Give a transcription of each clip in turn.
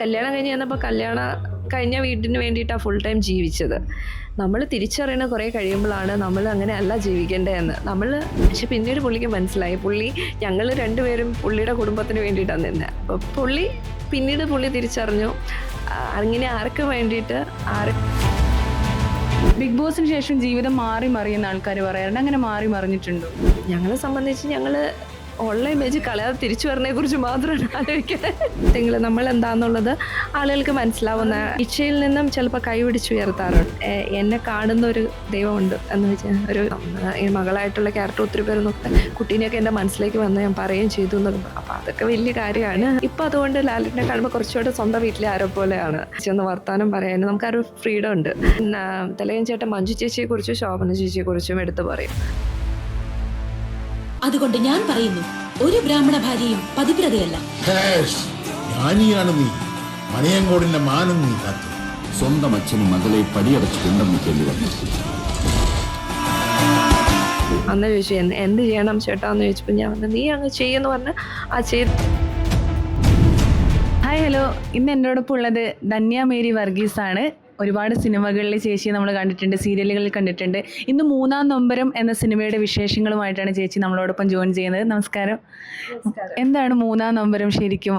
കല്യാണം കഴിഞ്ഞ് ചെന്നപ്പോൾ കല്യാണം കഴിഞ്ഞ വീടിന് വേണ്ടിയിട്ടാണ് ഫുൾ ടൈം ജീവിച്ചത്. നമ്മൾ തിരിച്ചറിയണ കുറേ കഴിയുമ്പോഴാണ് നമ്മൾ അങ്ങനെ അല്ല ജീവിക്കേണ്ടതെന്ന്. നമ്മൾ പക്ഷെ പിന്നീട് പുള്ളിക്ക് മനസ്സിലായി. പുള്ളി ഞങ്ങൾ രണ്ടുപേരും പുള്ളിയുടെ കുടുംബത്തിന് വേണ്ടിയിട്ടാണ് നിന്നത് അപ്പോൾ പുള്ളി പിന്നീട് പുള്ളി തിരിച്ചറിഞ്ഞു. അങ്ങനെ ആർക്ക് വേണ്ടിയിട്ട് ആര് ബിഗ് ബോസിന് ശേഷം ജീവിതം മാറി മറിയുന്ന ആൾക്കാർ പറയാറുണ്ട്. അങ്ങനെ മാറി മറിഞ്ഞിട്ടുണ്ടോ? ഞങ്ങളെ സംബന്ധിച്ച് ഞങ്ങൾ ഓൺലൈൻ ഇമേജ് കളയാതെ തിരിച്ചു വരുന്നതിനെ കുറിച്ച് മാത്രമാണ് ആലോചിക്കുന്നത് നമ്മൾ എന്താണെന്നുള്ളത് ആളുകൾക്ക് മനസ്സിലാവുന്ന ഇച്ഛയിൽ നിന്നും ചിലപ്പോൾ കൈപിടിച്ച് ഉയർത്താറുണ്ട്. എന്നെ കാണുന്ന ഒരു ദൈവമുണ്ട് എന്ന് വെച്ചാൽ ഒരു ഈ മകളായിട്ടുള്ള ക്യാരക്ടർ ഒത്തിരി പേര് നോക്കുക കുട്ടീനെയൊക്കെ എന്റെ മനസ്സിലേക്ക് വന്ന് ഞാൻ പറയുകയും ചെയ്തു എന്നൊക്കെ അപ്പോൾ അതൊക്കെ വലിയ കാര്യമാണ്. ഇപ്പം അതുകൊണ്ട് ലാലിനെ കാണുമ്പോൾ കുറച്ചുകൂടെ സ്വന്തം വീട്ടിലെ ആരോ പോലെയാണ്. ചെന്ന് വർത്താനം പറയാനും നമുക്കൊരു ഫ്രീഡം ഉണ്ട്. തെലയൻ ചേട്ടൻ മഞ്ജു ചേച്ചിയെ ചേച്ചിയെക്കുറിച്ചും ശോഭന ചേച്ചിയെക്കുറിച്ചും എടുത്തു പറയും. അതുകൊണ്ട് ഞാൻ പറയുന്നു ഒരു ബ്രാഹ്മണ ഭാര്യയും പതിവ്രതയല്ല. ജ്ഞാനിയാണ് നീ. മണിയങ്കോടിന്റെ മാനം നീ കാത്തു. സ്വന്തം അച്ഛനും മകളെ പടിയടച്ച് കൊണ്ടു നിൽക്കേണ്ടി വന്നു അന്ന് ചോദിച്ചു "എന്ത് എന്ത് ചെയ്യണം ചേട്ടാ? എന്ന് ചോദിച്ചപ്പോൾ ഞാൻ പറഞ്ഞു നീ അങ്ങ് ചെയ്യുമെന്ന് പറഞ്ഞ് ആ ചെയ്ത് ഹായ് ഹലോ ഇന്ന് എന്നോടൊപ്പം ഉള്ളത് ധന്യ മേരി വർഗീസ് ആണ് ഒരുപാട് സിനിമകളിൽ ചേച്ചി നമ്മൾ കണ്ടിട്ടുണ്ട് സീരിയലുകളിൽ കണ്ടിട്ടുണ്ട്. ഇന്ന് മൂന്നാം നൊമ്പരം എന്ന സിനിമയുടെ വിശേഷങ്ങളുമായിട്ടാണ് ചേച്ചി നമ്മളോടൊപ്പം ജോയിൻ ചെയ്യുന്നത്. നമസ്കാരം. എന്താണ് മൂന്നാം നൊമ്പരം ശരിക്കും?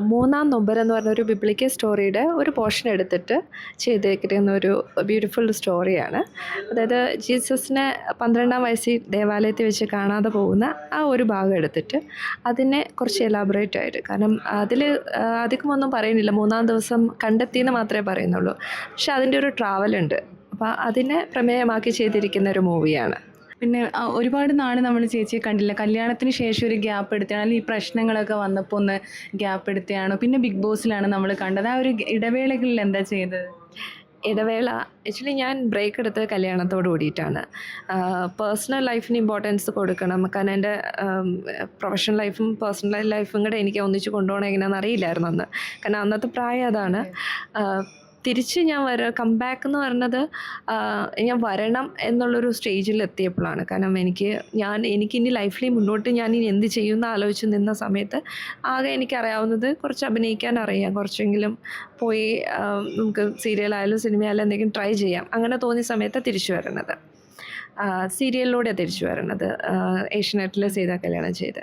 മൂന്നാം നൊമ്പർ എന്ന് പറഞ്ഞ ഒരു ബിബ്ലിക്കൽ സ്റ്റോറിയുടെ ഒരു പോർഷൻ എടുത്തിട്ട് ചെയ്തേക്കുന്ന ഒരു ബ്യൂട്ടിഫുൾ സ്റ്റോറിയാണ് അതായത് ജീസസിനെ പന്ത്രണ്ടാം വയസ്സിൽ ദേവാലയത്തിൽ വെച്ച് കാണാതെ പോകുന്ന ആ ഒരു ഭാഗം എടുത്തിട്ട് അതിനെ കുറച്ച് എലാബറേറ്റ് ആയിട്ട്. കാരണം അതിൽ അധികമൊന്നും പറയുന്നില്ല. മൂന്നാം ദിവസം കണ്ടെത്തിയെന്ന് മാത്രമേ പറയുന്നുള്ളൂ. പക്ഷെ അതിന്റെ ഒരു ട്രാവലുണ്ട് അപ്പോൾ അതിനെ പ്രമേയമാക്കി ചെയ്തിരിക്കുന്ന ഒരു മൂവിയാണ് പിന്നെ ഒരുപാട് നാൾ നമ്മൾ ചേച്ചിയെ കണ്ടില്ല. കല്യാണത്തിന് ശേഷം ഒരു ഗ്യാപ്പ് എടുത്തതാണ് അല്ലെങ്കിൽ ഈ പ്രശ്നങ്ങളൊക്കെ വന്നപ്പോൾ ഒന്ന് ഗ്യാപ്പ് എടുത്തതാണ് പിന്നെ ബിഗ് ബോസിലാണ് നമ്മൾ കണ്ടത്. ആ ഒരു ഇടവേളകളിൽ എന്താ ചെയ്തത്? ഇടവേള ആക്ച്വലി ഞാൻ ബ്രേക്ക് എടുത്തത് കല്യാണത്തോട് കൂടിയിട്ടാണ്. പേഴ്സണൽ ലൈഫിന് ഇമ്പോർട്ടൻസ് കൊടുക്കണം. കാരണം എന്റെ പ്രൊഫഷണൽ ലൈഫും പേഴ്സണൽ ലൈഫും കൂടെ എനിക്ക് ഒന്നിച്ച് കൊണ്ടുപോകണം എങ്ങനെയാണെന്ന് അറിയില്ലായിരുന്നു അന്ന്. കാരണം അന്നത്തെ പ്രായം അതാണ്. തിരിച്ച് ഞാൻ വര കംബാക്ക് എന്ന് പറഞ്ഞത് ഞാൻ വരണം എന്നുള്ളൊരു സ്റ്റേജിൽ എത്തിയപ്പോഴാണ്. കാരണം എനിക്ക് ഞാൻ എനിക്കിനി ലൈഫിൽ മുന്നോട്ട് ഞാൻ ഇനി എന്ത് ചെയ്യുമെന്ന് ആലോചിച്ച് നിന്ന സമയത്ത് ആകെ എനിക്കറിയാവുന്നത് കുറച്ച് അഭിനയിക്കാൻ അറിയാം. കുറച്ചെങ്കിലും പോയി നമുക്ക് സീരിയലായാലും സിനിമയായാലും എന്തെങ്കിലും ട്രൈ ചെയ്യാം. അങ്ങനെ തോന്നിയ സമയത്ത് തിരിച്ചു വരണത് സീരിയലിലൂടെ തിരിച്ചു വരണത് ഏഷ്യനെറ്റിൽ ചെയ്ത കല്യാണം ചെയ്ത്.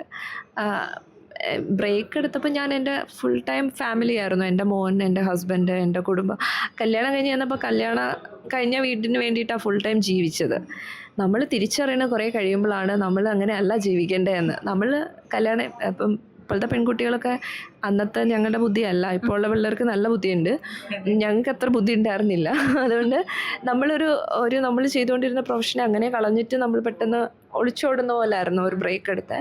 ബ്രേക്ക് എടുത്തപ്പോൾ ഞാൻ എന്റെ ഫുൾ ടൈം ഫാമിലി ആയിരുന്നു. എന്റെ മോൻ എന്റെ ഹസ്ബൻഡ് എന്റെ കുടുംബം. കല്യാണം കഴിഞ്ഞ് ചെന്നപ്പോൾ കല്യാണം കഴിഞ്ഞ വീടിന് വേണ്ടിയിട്ടാണ് ഫുൾ ടൈം ജീവിച്ചത്. നമ്മൾ തിരിച്ചറിയണ കുറേ കഴിയുമ്പോഴാണ് നമ്മൾ അങ്ങനെ അല്ല ജീവിക്കേണ്ടതെന്ന്. നമ്മൾ കല്യാണം ഇപ്പം ഇപ്പോഴത്തെ പെൺകുട്ടികളൊക്കെ അന്നത്തെ ഞങ്ങളുടെ ബുദ്ധിയല്ല ഇപ്പോൾ ഉള്ള പിള്ളേർക്ക് നല്ല ബുദ്ധിയുണ്ട്. ഞങ്ങൾക്ക് അത്ര ബുദ്ധി ഉണ്ടായിരുന്നില്ല. അതുകൊണ്ട് നമ്മളൊരു ഒരു നമ്മൾ ചെയ്തുകൊണ്ടിരുന്ന പ്രൊഫഷനെ അങ്ങനെ കളഞ്ഞിട്ട് നമ്മൾ പെട്ടെന്ന് ഒളിച്ചോടുന്ന പോലായിരുന്നു ഒരു ബ്രേക്ക് എടുത്ത്.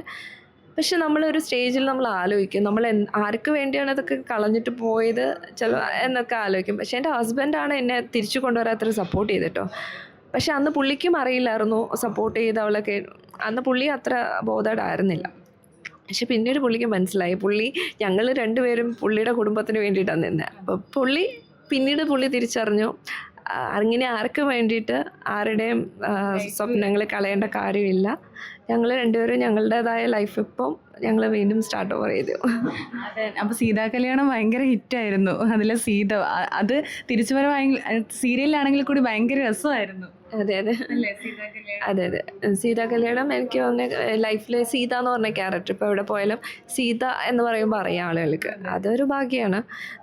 പക്ഷെ നമ്മളൊരു സ്റ്റേജിൽ നമ്മൾ ആലോചിക്കും നമ്മൾ ആർക്ക് വേണ്ടിയാണ് ഇതൊക്കെ കളഞ്ഞിട്ട് പോയത് ചില എന്നൊക്കെ ആലോചിക്കും. പക്ഷെ എന്റെ ഹസ്ബൻഡാണ് എന്നെ തിരിച്ചു കൊണ്ടുവരാത്ര സപ്പോർട്ട് ചെയ്തിട്ടോ. പക്ഷെ അന്ന് പുള്ളിക്കും അറിയില്ലായിരുന്നു സപ്പോർട്ട് ചെയ്ത് അവളൊക്കെ. അന്ന് പുള്ളി അത്ര ബോധേഡായിരുന്നില്ല പക്ഷെ പിന്നീട് പുള്ളിക്ക് മനസ്സിലായി. പുള്ളി ഞങ്ങൾ രണ്ടുപേരും പുള്ളിയുടെ കുടുംബത്തിന് വേണ്ടിയിട്ടാണ് നിന്നത് അപ്പോൾ പുള്ളി പിന്നീട് പുള്ളി തിരിച്ചറിഞ്ഞു. അങ്ങനെ ആർക്കും വേണ്ടിയിട്ട് ആരുടെയും സ്വപ്നങ്ങൾ കളയേണ്ട കാര്യമില്ല. ഞങ്ങൾ രണ്ടുപേരും ഞങ്ങളുടേതായ ലൈഫ് ഇപ്പം ഞങ്ങൾ വീണ്ടും സ്റ്റാർട്ട് ഓവർ ചെയ്തു. അതെ അപ്പോൾ സീതാ കല്യാണം ഭയങ്കര ഹിറ്റായിരുന്നു അതിലെ സീത അത് തിരിച്ചു വരവാണെങ്കിൽ സീരിയലിലാണെങ്കിൽ കൂടി ഭയങ്കര രസമായിരുന്നു. അതെ അതെ. സീതാ കല്യാണം. അതെ അതെ. സീത കല്യാണം എനിക്ക് തോന്നുന്ന ലൈഫിലെ സീത എന്ന് പറഞ്ഞ ക്യാരക്ടർ ഇപ്പോൾ എവിടെ പോയാലും സീത എന്ന് പറയുമ്പോൾ അറിയാം ആളുകൾക്ക്. അതൊരു ഭാഗ്യമാണ്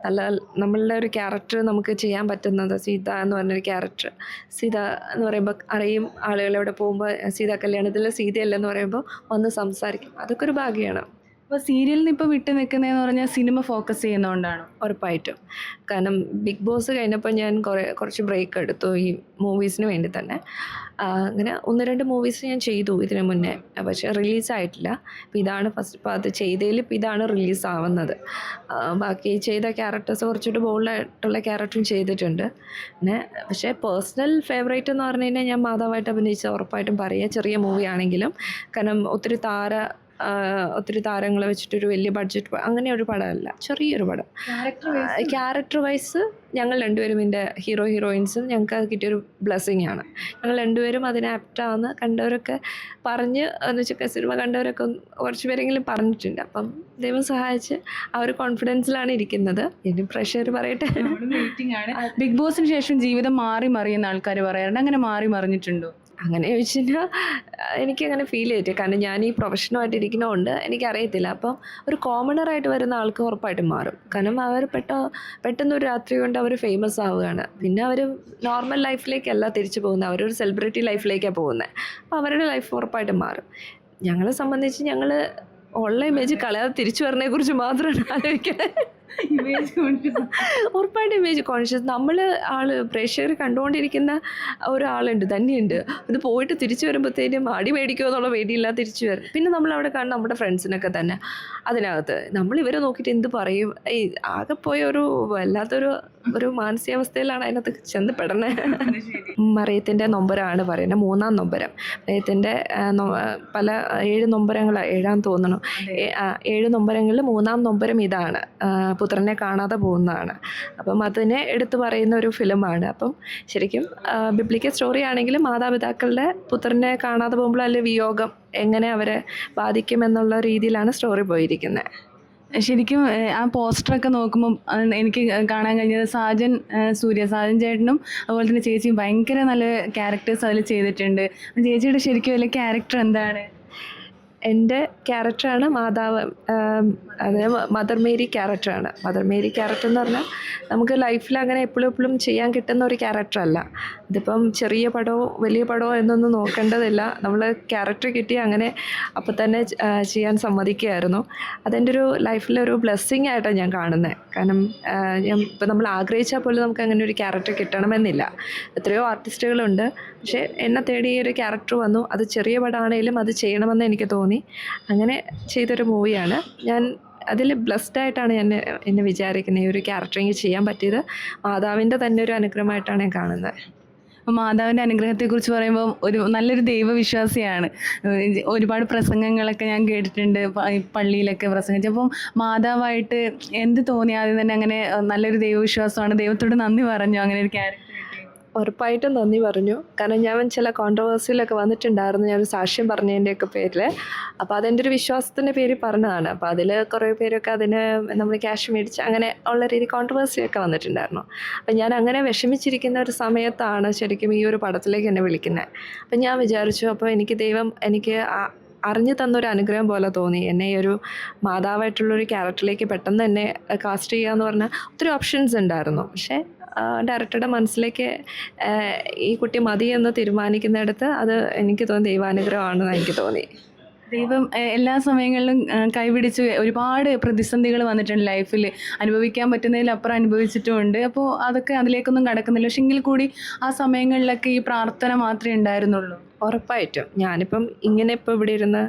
നല്ല നമ്മളുടെ ഒരു ക്യാരക്ടർ നമുക്ക് ചെയ്യാൻ പറ്റുന്നത് സീത എന്ന് പറഞ്ഞൊരു ക്യാരക്ടർ സീത എന്ന് പറയുമ്പോൾ അറിയും ആളുകൾ എവിടെ പോകുമ്പോൾ സീത കല്യാണത്തിൽ സീതയല്ലെന്ന് പറയുമ്പോൾ വന്ന് സംസാരിക്കും. അതൊക്കെ ഒരു ഭാഗ്യമാണ് അപ്പോൾ സീരിയലിൽ നിന്ന് ഇപ്പോൾ വിട്ടു നിൽക്കുന്നതെന്ന് പറഞ്ഞാൽ സിനിമ ഫോക്കസ് ചെയ്യുന്നതുകൊണ്ടാണ് ഉറപ്പായിട്ടും. കാരണം ബിഗ് ബോസ് കഴിഞ്ഞപ്പോൾ ഞാൻ കുറേ കുറച്ച് ബ്രേക്ക് എടുത്തു ഈ മൂവീസിന് വേണ്ടി തന്നെ. അങ്ങനെ ഒന്ന് രണ്ട് മൂവീസ് ഞാൻ ചെയ്തു ഇതിന് മുന്നേ. പക്ഷേ റിലീസായിട്ടില്ല അപ്പോൾ ഇതാണ് ഫസ്റ്റ് ഇപ്പോൾ അത് ചെയ്തതിൽ ഇപ്പോൾ ഇതാണ് റിലീസ് ആവുന്നത്. ബാക്കി ചെയ്ത ക്യാരക്ടേഴ്സ് കുറച്ചുകൂടി ബോൾഡായിട്ടുള്ള ക്യാരക്ടറും ചെയ്തിട്ടുണ്ട്. പിന്നെ പക്ഷേ പേഴ്സണൽ ഫേവറേറ്റ് എന്ന് പറഞ്ഞു കഴിഞ്ഞാൽ ഞാൻ മാധവായിട്ട് അഭിനയിച്ച ഉറപ്പായിട്ടും പറയുക ചെറിയ മൂവി ആണെങ്കിലും. കാരണം ഒത്തിരി താര ഒത്തിരി താരങ്ങളെ വെച്ചിട്ടൊരു വലിയ ബഡ്ജറ്റ് അങ്ങനെ ഒരു പടമല്ല. ചെറിയൊരു പടം. ക്യാരക്ടർ വൈസ് ഞങ്ങൾ രണ്ടുപേരും ഇതിന്റെ ഹീറോ ഹീറോയിൻസും ഞങ്ങൾക്ക് അത് കിട്ടിയൊരു ബ്ലെസ്സിങ് ആണ്. ഞങ്ങൾ രണ്ടുപേരും അതിന് ആപ്റ്റാവുന്ന കണ്ടവരൊക്കെ പറഞ്ഞ് എന്ന് വെച്ചാൽ സിനിമ കണ്ടവരൊക്കെ കുറച്ച് പേരെങ്കിലും പറഞ്ഞിട്ടുണ്ട്. അപ്പം ദൈവം സഹായിച്ച് ആ ഒരു കോൺഫിഡൻസിലാണ് ഇരിക്കുന്നത്. ഇനി പ്രഷർ പറയട്ടെ. ബിഗ് ബോസിന് ശേഷം ജീവിതം മാറി മറിയുന്ന ആൾക്കാർ പറയാറുണ്ട്. അങ്ങനെ മാറി മറിഞ്ഞിട്ടുണ്ടോ? അങ്ങനെ ചോദിച്ചു കഴിഞ്ഞാൽ എനിക്കങ്ങനെ ഫീൽ ചെയ്തിട്ട് കാരണം ഞാൻ ഈ പ്രൊഫഷനുമായിട്ട് ഇരിക്കുന്നതുകൊണ്ട് എനിക്കറിയത്തില്ല. അപ്പം ഒരു കോമണറായിട്ട് വരുന്ന ആൾക്ക് ഉറപ്പായിട്ടും മാറും. കാരണം അവർ പെട്ട പെട്ടെന്ന് ഒരു രാത്രി കൊണ്ട് അവർ ഫേമസ് ആവുകയാണ്. പിന്നെ അവർ നോർമൽ ലൈഫിലേക്കല്ല തിരിച്ചു പോകുന്നത് അവരൊരു സെലിബ്രിറ്റി ലൈഫിലേക്കാണ് പോകുന്നത് അപ്പോൾ അവരുടെ ലൈഫ് ഉറപ്പായിട്ടും മാറും. ഞങ്ങളെ സംബന്ധിച്ച് ഞങ്ങൾ ഉള്ള ഇമേജ് കളയാതെ തിരിച്ചു വരുന്നതിനെക്കുറിച്ച് മാത്രമാണ് ആലോചിക്കുന്നത് ഉറപ്പായിട്ടും ഇമേജ് കോൺഷ്യസ് നമ്മൾ ആൾ പ്രേക്ഷകർ കണ്ടുകൊണ്ടിരിക്കുന്ന ഒരാളുണ്ട് തന്നെയുണ്ട്. അത് പോയിട്ട് തിരിച്ചു വരുമ്പോഴത്തേനും അടി മേടിക്കുമോ എന്നുള്ള പേടിയില്ല തിരിച്ചു വരും. പിന്നെ നമ്മൾ അവിടെ കാണുന്ന നമ്മുടെ ഫ്രണ്ട്സിനൊക്കെ തന്നെ. അതിനകത്ത് നമ്മൾ ഇവരെ നോക്കിയിട്ട് എന്ത് പറയും? ഈ ആകെ പോയ ഒരു വല്ലാത്തൊരു ഒരു മാനസികാവസ്ഥയിലാണ് അതിനകത്ത് ചെന്ന് പെടണേ മറിയത്തിന്റെ നൊമ്പരമാണ് പറയുന്നത് മൂന്നാം നൊമ്പരം. മറിയത്തിന്റെ പല ഏഴ് നൊമ്പരങ്ങൾ ഏഴാം തോന്നണം. ഏഴ് നൊമ്പരങ്ങളിൽ മൂന്നാം നൊമ്പരം ഇതാണ്. പുത്രനെ കാണാതെ പോകുന്നതാണ്. അപ്പം അതിനെ എടുത്തു പറയുന്ന ഒരു ഫിലിമാണ്. അപ്പം ശരിക്കും ബിബ്ലിക്കൽ സ്റ്റോറി ആണെങ്കിലും മാതാപിതാക്കളുടെ പുത്രനെ കാണാതെ പോകുമ്പോൾ അല്ലെ വിയോഗം എങ്ങനെ അവരെ ബാധിക്കുമെന്നുള്ള രീതിയിലാണ് സ്റ്റോറി പോയിരിക്കുന്നത് ശരിക്കും ആ പോസ്റ്ററൊക്കെ നോക്കുമ്പോൾ എനിക്ക് കാണാൻ കഴിഞ്ഞത് സാജൻ സൂര്യ സാജൻ ചേട്ടനും അതുപോലെ തന്നെ ചേച്ചിയും ഭയങ്കര നല്ല ക്യാരക്ടേഴ്സ് അതിൽ ചെയ്തിട്ടുണ്ട്. ചേച്ചിയുടെ ശരിക്കും അതിലെ ക്യാരക്ടർ എന്താണ്? എന്റെ ക്യാരക്ടറാണ് മാതാവ് അതായത് മദർ മേരി ക്യാരക്ടറാണ് മദർ മേരി ക്യാരക്ടർ എന്ന് പറഞ്ഞാൽ നമുക്ക് ലൈഫിൽ അങ്ങനെ എപ്പോഴും എപ്പോഴും ചെയ്യാൻ കിട്ടുന്ന ഒരു ക്യാരക്ടറല്ല ഇതിപ്പം ചെറിയ പടമോ വലിയ പടമോ എന്നൊന്നും നോക്കേണ്ടതില്ല. നമ്മൾ ക്യാരക്ടർ കിട്ടി അങ്ങനെ അപ്പം തന്നെ ചെയ്യാൻ സമ്മതിക്കുകയായിരുന്നു. അതെന്റെ ഒരു ലൈഫിലെ ഒരു ബ്ലെസ്സിങ് ആയിട്ടാണ് ഞാൻ കാണുന്നത് കാരണം ഞാൻ ഇപ്പം നമ്മൾ ആഗ്രഹിച്ചാൽ പോലും നമുക്ക് അങ്ങനെ ഒരു ക്യാരക്ടർ കിട്ടണമെന്നില്ല. എത്രയോ ആർട്ടിസ്റ്റുകളുണ്ട്. പക്ഷേ എന്നെ തേടി ഒരു ക്യാരക്ടർ വന്നു. അത് ചെറിയ പടമാണെങ്കിലും അത് ചെയ്യണമെന്ന് എനിക്ക് തോന്നി. അങ്ങനെ ചെയ്തൊരു മൂവിയാണ്. ഞാൻ അതിൽ ബ്ലെസ്ഡ് ആയിട്ടാണ് ഞാൻ എന്നെ വിചാരിക്കുന്നത് ഈ ഒരു ക്യാരക്ടറിങ് ചെയ്യാൻ പറ്റിയത്. മാതാവിന്റെ തന്നെ ഒരു അനുഗ്രഹമായിട്ടാണ് ഞാൻ കാണുന്നത്. അപ്പോൾ മാതാവിന്റെ അനുഗ്രഹത്തെക്കുറിച്ച് പറയുമ്പോൾ ഒരു നല്ലൊരു ദൈവവിശ്വാസിയാണ്. ഒരുപാട് പ്രസംഗങ്ങളൊക്കെ ഞാൻ കേട്ടിട്ടുണ്ട് പള്ളിയിലൊക്കെ പ്രസംഗിച്ചു. അപ്പം മാതാവായിട്ട് എന്ത് തോന്നി ആദ്യം തന്നെ അങ്ങനെ നല്ലൊരു ദൈവവിശ്വാസമാണ്. ദൈവത്തോട് നന്ദി പറഞ്ഞു? അങ്ങനെ ഒരു ക്യാരക്ടർ ഉറപ്പായിട്ടും നന്ദി പറഞ്ഞു. കാരണം ഞാൻ ചില കോൺട്രവേഴ്സിയിലൊക്കെ വന്നിട്ടുണ്ടായിരുന്നു. ഞാൻ സാക്ഷ്യം പറഞ്ഞതിന്റെയൊക്കെ പേരിൽ അപ്പോൾ അതെന്റെ ഒരു വിശ്വാസത്തിന്റെ പേരിൽ പറഞ്ഞതാണ്. അപ്പോൾ അതിൽ കുറേ പേരൊക്കെ അതിന് നമ്മൾ ക്യാഷ് മേടിച്ച് അങ്ങനെ ഉള്ള രീതി കോൺട്രവേഴ്സിയൊക്കെ വന്നിട്ടുണ്ടായിരുന്നു. അപ്പോൾ ഞാൻ അങ്ങനെ വിഷമിച്ചിരിക്കുന്ന ഒരു സമയത്താണ് ശരിക്കും ഈ ഒരു പടത്തിലേക്ക് എന്നെ വിളിക്കുന്നത് അപ്പം ഞാൻ വിചാരിച്ചു അപ്പോൾ എനിക്ക് ദൈവം എനിക്ക് അറിഞ്ഞു തന്നൊരു അനുഗ്രഹം പോലെ തോന്നി. എന്നെ ഈ ഒരു മാതാവായിട്ടുള്ളൊരു ക്യാരക്ടറിലേക്ക് പെട്ടെന്ന് തന്നെ കാസ്റ്റ് ചെയ്യുക എന്ന് പറഞ്ഞാൽ ഒത്തിരി ഓപ്ഷൻസ് ഉണ്ടായിരുന്നു. പക്ഷേ ഡയറക്ടറുടെ മനസ്സിലേക്ക് ഈ കുട്ടി മതി എന്ന് തീരുമാനിക്കുന്നിടത്ത് അത് എനിക്ക് തോന്നി ദൈവാനുഗ്രഹമാണെന്ന് എനിക്ക് തോന്നി. ദൈവം എല്ലാ സമയങ്ങളിലും കൈപിടിച്ച് ഒരുപാട് പ്രതിസന്ധികൾ വന്നിട്ടുണ്ട് ലൈഫിൽ. അനുഭവിക്കാൻ പറ്റുന്നതിലപ്പുറം അനുഭവിച്ചിട്ടുമുണ്ട്. അപ്പോൾ അതൊക്കെ അതിലേക്കൊന്നും കടക്കുന്നില്ല. പക്ഷെ എങ്കിൽ കൂടി ആ സമയങ്ങളിലൊക്കെ ഈ പ്രാർത്ഥന മാത്രമേ ഉണ്ടായിരുന്നുള്ളൂ. ഉറപ്പായിട്ടും. ഞാനിപ്പം ഇങ്ങനെ ഇപ്പോൾ ഇവിടെ ഇരുന്ന്